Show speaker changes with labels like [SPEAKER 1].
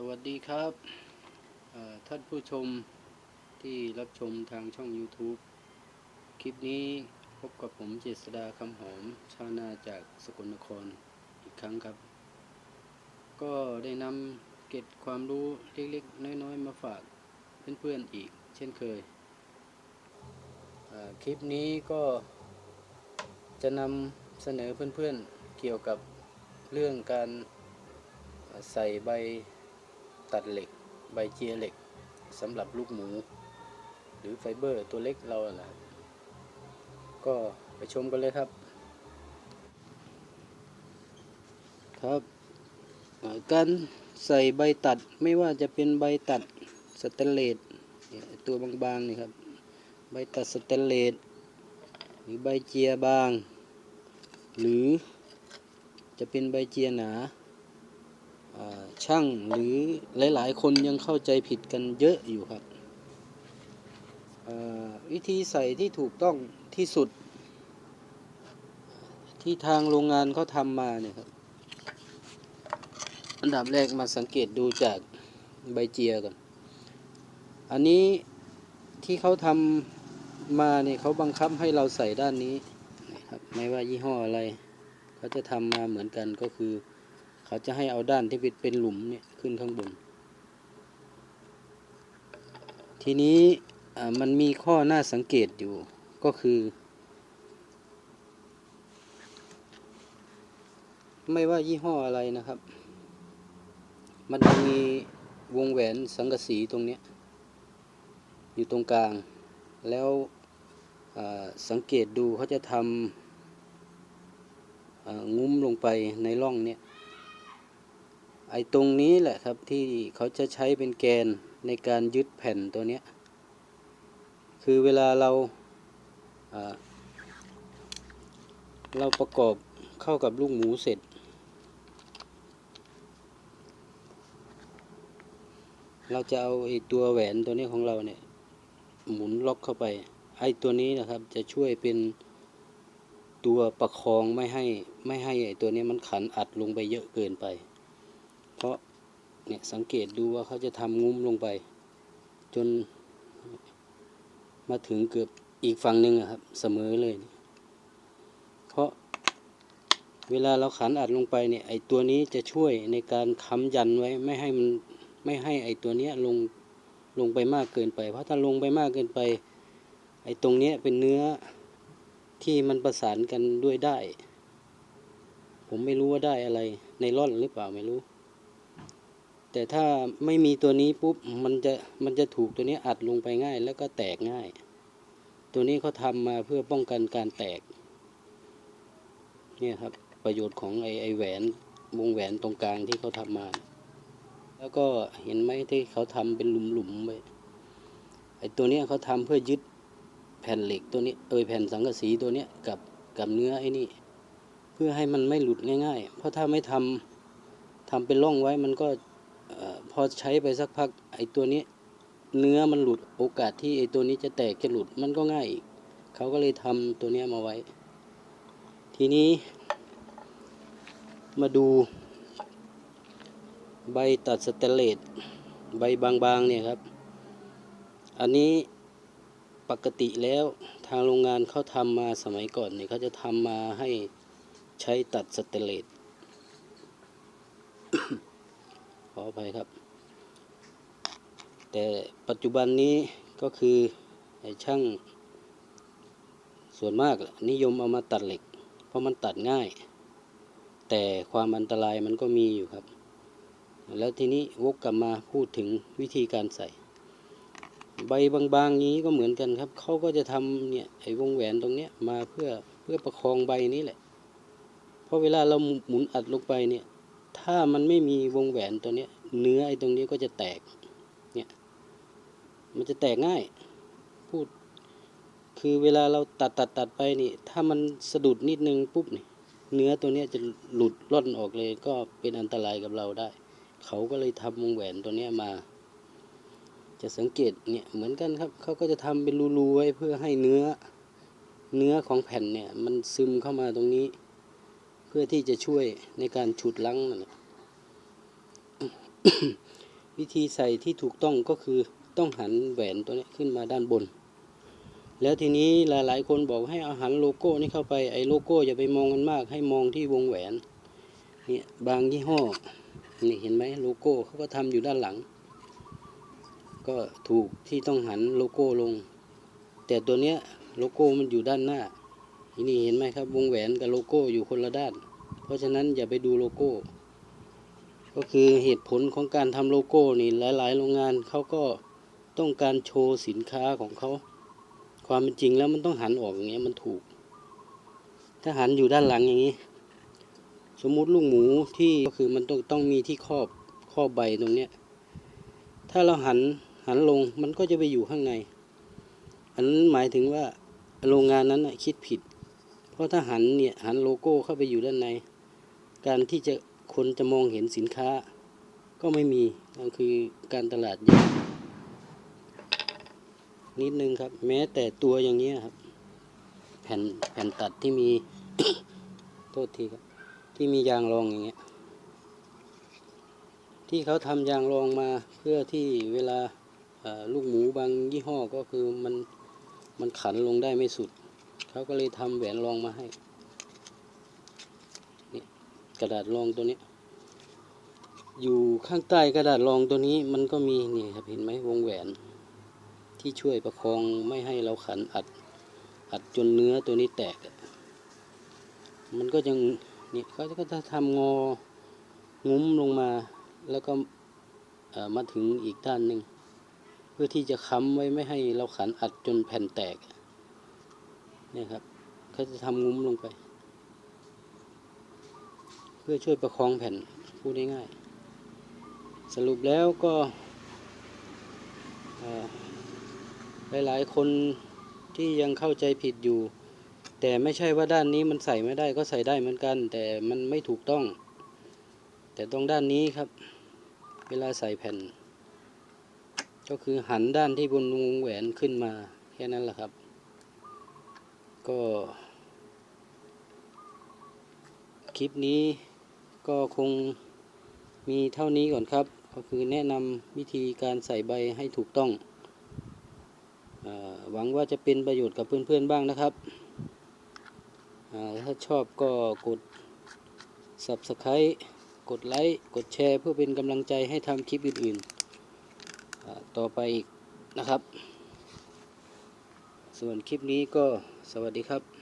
[SPEAKER 1] สวัสดีครับท่านผู้ชมที่รับชมทางช่อง YouTube คลิปนี้พบกับผมเจษดาคำหอม ชาวนาจากสกลนครอีกครั้งครับ ก็ได้นำเกร็ดความรู้เล็กๆ น้อยๆ มาฝากเพื่อนๆอีกเช่นเคย คลิปนี้ก็จะนำเสนอเพื่อนๆเกี่ยวกับเรื่องการใส่ใบ ตัดเหล็ก ใบเจียเหล็กสำหรับลูกหมู หรือไฟเบอร์ตัวเล็กเราแหละก็ไปชมกันเลยครับ ครับการใส่ใบตัดไม่ว่าจะเป็นใบตัดสแตนเลสตัวบางๆนี่ครับ ใบตัดสแตนเลสหรือใบเจียบาง หรือจะเป็นใบเจียหนา ช่างหรือหลายๆ คนยังเข้าใจผิดกันเยอะอยู่ครับ วิธีใส่ที่ถูกต้องที่สุด ที่ทางโรงงานเขาทำมาเนี่ยครับ อันดับแรกมาสังเกตดูจากใบเจียก่อน อันนี้ที่เขาทำมาเนี่ยเขาบังคับให้เราใส่ด้านนี้นะครับไม่ว่ายี่ห้ออะไรเขาจะทำมาเหมือนกันก็คือ เขาจะให้เอาด้านที่เป็นหลุมเนี่ยขึ้นข้างบน ทีนี้มันมีข้อน่าสังเกตอยู่ก็คือ ไม่ว่ายี่ห้ออะไรนะครับ มันจะมีวงแหวนสังกะสีตรงนี้อยู่ตรงกลาง แล้วสังเกตดูเขาจะทำงุ้มลงไปในร่องเนี้ย ไอ้ตรงนี้แหละครับที่เขาจะใช้เป็นแกนในการยึดแผ่นตัวเนี้ยคือเวลาเราเราประกอบเข้ากับลูกหมูเสร็จ เราจะเอาไอ้ตัวแหวนตัวนี้ของเราเนี่ย หมุนล็อกเข้าไป ไอ้ตัวนี้นะครับจะช่วยเป็นตัวประคองไม่ให้ไม่ให้ไอ้ตัวนี้มันขันอัดลงไปเยอะเกินไป เนี่ยสังเกตดูว่าเขาจะทำงุ้มลงไป จนมาถึงเกือบอีกฝั่งหนึ่งครับ เสมอเลย เพราะเวลาเราขันอัดลงไปเนี่ยไอตัวนี้จะช่วยในการค้ำยันไว้ไม่ให้มันไม่ให้ไอตัวเนี้ยลงลงไปมากเกินไป เพราะถ้าลงไปมากเกินไป ไอตรงเนี้ยเป็นเนื้อที่มันประสานกันด้วยได้ ผมไม่รู้ว่าได้อะไรในร่อนหรือเปล่าไม่รู้ แต่ถ้าไม่มีตัวนี้ปุ๊บมันจะมันจะถูกตัวนี้อัดลงไปง่าย แล้วก็แตกง่าย ตัวนี้เขาทำมาเพื่อป้องกันการแตกเนี่ยครับประโยชน์ของไอไอแหวนวงแหวนตรงกลางที่เขาทำมา แล้วก็เห็นไหมที่เขาทำเป็นหลุมๆไปไอตัวเนี้ยเขาทำเพื่อยึดแผ่นเหล็กตัวนี้เอยแผ่นสังกะสีตัวเนี้ยกับกับเนื้อไอ้นี่ เพื่อให้มันไม่หลุดง่าย ๆ เพราะถ้าไม่ทำทำเป็นร่องไว้มันก็ พอใช้ไปสักพักไอ้ตัวนี้เนื้อมันหลุดโอกาสที่ไอ้ตัวนี้จะแตกจะหลุดมันก็ง่ายอีกเขาก็เลยทำตัวนี้มาไว้ ทีนี้มาดู ใบตัดสเตเลสใบบางๆเนี่ยครับ อันนี้ปกติแล้วทางโรงงานเขาทำมาสมัยก่อนเนี่ยเขาจะทำมาให้ใช้ตัดสเตเลสข ออภัยครับ แต่ปัจจุบันนี้ก็คือช่างส่วนมากนิยมเอามาตัดเหล็ก เพราะมันตัดง่าย แต่ความอันตรายมันก็มีอยู่ครับ แล้วทีนี้วกกลับมาพูดถึงวิธีการใส่ ใบบางๆนี้ก็เหมือนกันครับเขาก็จะทำเนี่ยไอ้วงแหวนตรงเนี้ยมาเพื่อเพื่อประคองใบนี้แหละ เพราะเวลาเราหมุนอัดลงไปเนี่ยถ้ามันไม่มีวงแหวนตัวเนี้ย เนื้อไอ้ตรงนี้ก็จะแตก เนี่ย มันจะแตกง่าย พูด คือเวลาเราตัดตัดตัดไปนี่ ถ้ามันสะดุดนิดนึงปุ๊บนี่ เนื้อตัวเนี้ยจะหลุดล่อนออกเลย ก็เป็นอันตรายกับเราได้ เขาก็เลยทำวงแหวนตัวเนี้ยมา จะสังเกตเนี่ยเหมือนกันครับ เขาก็จะทำเป็นรูๆไว้เพื่อให้เนื้อ เนื้อของแผ่นเนี่ย มันซึมเข้ามาตรงนี้ เพื่อที่จะช่วยในการฉุดลั้งนั่นแหละ วิธีใส่ที่ถูกต้องก็คือต้องหันแหวนตัวนี้ขึ้นมาด้านบน แล้วทีนี้หลายๆ คนบอกให้เอาหันโลโก้นี่เข้าไปไอ้โลโก้อย่าไปมองกันมาก ให้มองที่วงแหวนเนี่ยบางยี่ห้อนี่เห็นไหมโลโก้เขาก็ทำอยู่ด้านหลัง ก็ถูกที่ต้องหันโลโก้ลง แต่ตัวเนี้ยโลโก้มันอยู่ด้านหน้าทีนี่เห็นไหมครับวงแหวนกับโลโก้อยู่คนละด้าน เพราะฉะนั้นอย่าไปดูโลโก้ ก็คือเหตุผลของการทำโลโก้นี่หลาย ๆ โรงงานเขาก็ต้องการโชว์สินค้าของเขา ความเป็นจริงแล้วมันต้องหันออกอย่างเงี้ยมันถูก ถ้าหันอยู่ด้านหลังอย่างนี้ สมมุติลูกหมูที่ก็คือมันต้องต้องมีที่ครอบครอบใบตรงเนี้ยถ้าเราหันหันลงมันก็จะไปอยู่ข้างใน อันนั้นหมายถึงว่าโรงงานนั้นคิดผิด เพราะถ้าหันเนี่ยหันโลโก้เข้าไปอยู่ด้านใน การที่จะ คนจะมองเห็นสินค้าก็ไม่มีนั่นคือการตลาดแยกนิดนึงครับ แม้แต่ตัวอย่างเงี้ครับ แผ่นแผ่นตัดที่มี โทษทีครับ ที่มียางรองอย่างเงี้ยที่เขาทำยางรองมาเพื่อที่เวลาลูกหมูบางยี่ห้อก็คือมันมันขันลงได้ไม่สุด เขาก็เลยทำแหวนรองมาให้ กระดาษรองตัวนี้ อยู่ข้างใต้กระดาษรองตัวนี้มันก็มีนี่ครับเห็นไหมวงแหวน ที่ช่วยประคองไม่ให้เราขันอัด อัดจนเนื้อตัวนี้แตก มันก็ยังนี่เขาก็จะทำงองุ้มลงมาแล้วก็มาถึงอีกด้านหนึ่งเพื่อที่จะค้ำไว้ไม่ให้เราขันอัดจนแผ่นแตกเนี่ยครับเขาจะทำงุ้มลงไป พื่อช่วยประคองแผ่นพูดง่ายๆสรุปแล้วก็หลายๆคนที่ยังเข้าใจผิดอยู่ แต่ไม่ใช่ว่าด้านนี้มันใส่ไม่ได้ก็ใส่ได้เหมือนกัน แต่มันไม่ถูกต้อง แต่ตรงด้านนี้ครับ เวลาใส่แผ่น ก็คือหันด้านที่บนวงแหวนขึ้นมาแค่นั้นแหละครับ ก็ คลิปนี้ ก็คงมีเท่านี้ก่อนครับ ก็คือแนะนำวิธีการใส่ใบให้ถูกต้องอหวังว่าจะเป็นประโยชน์กับเพื่อนๆบ้างนะครับ ถ้าชอบก็กด Subscribe กดไลค์กดแชร์เพื่อเป็นกำลังใจให้ทำคลิปอื่นๆ ต่อไปอีกนะครับ ส่วนคลิปนี้ก็สวัสดีครับ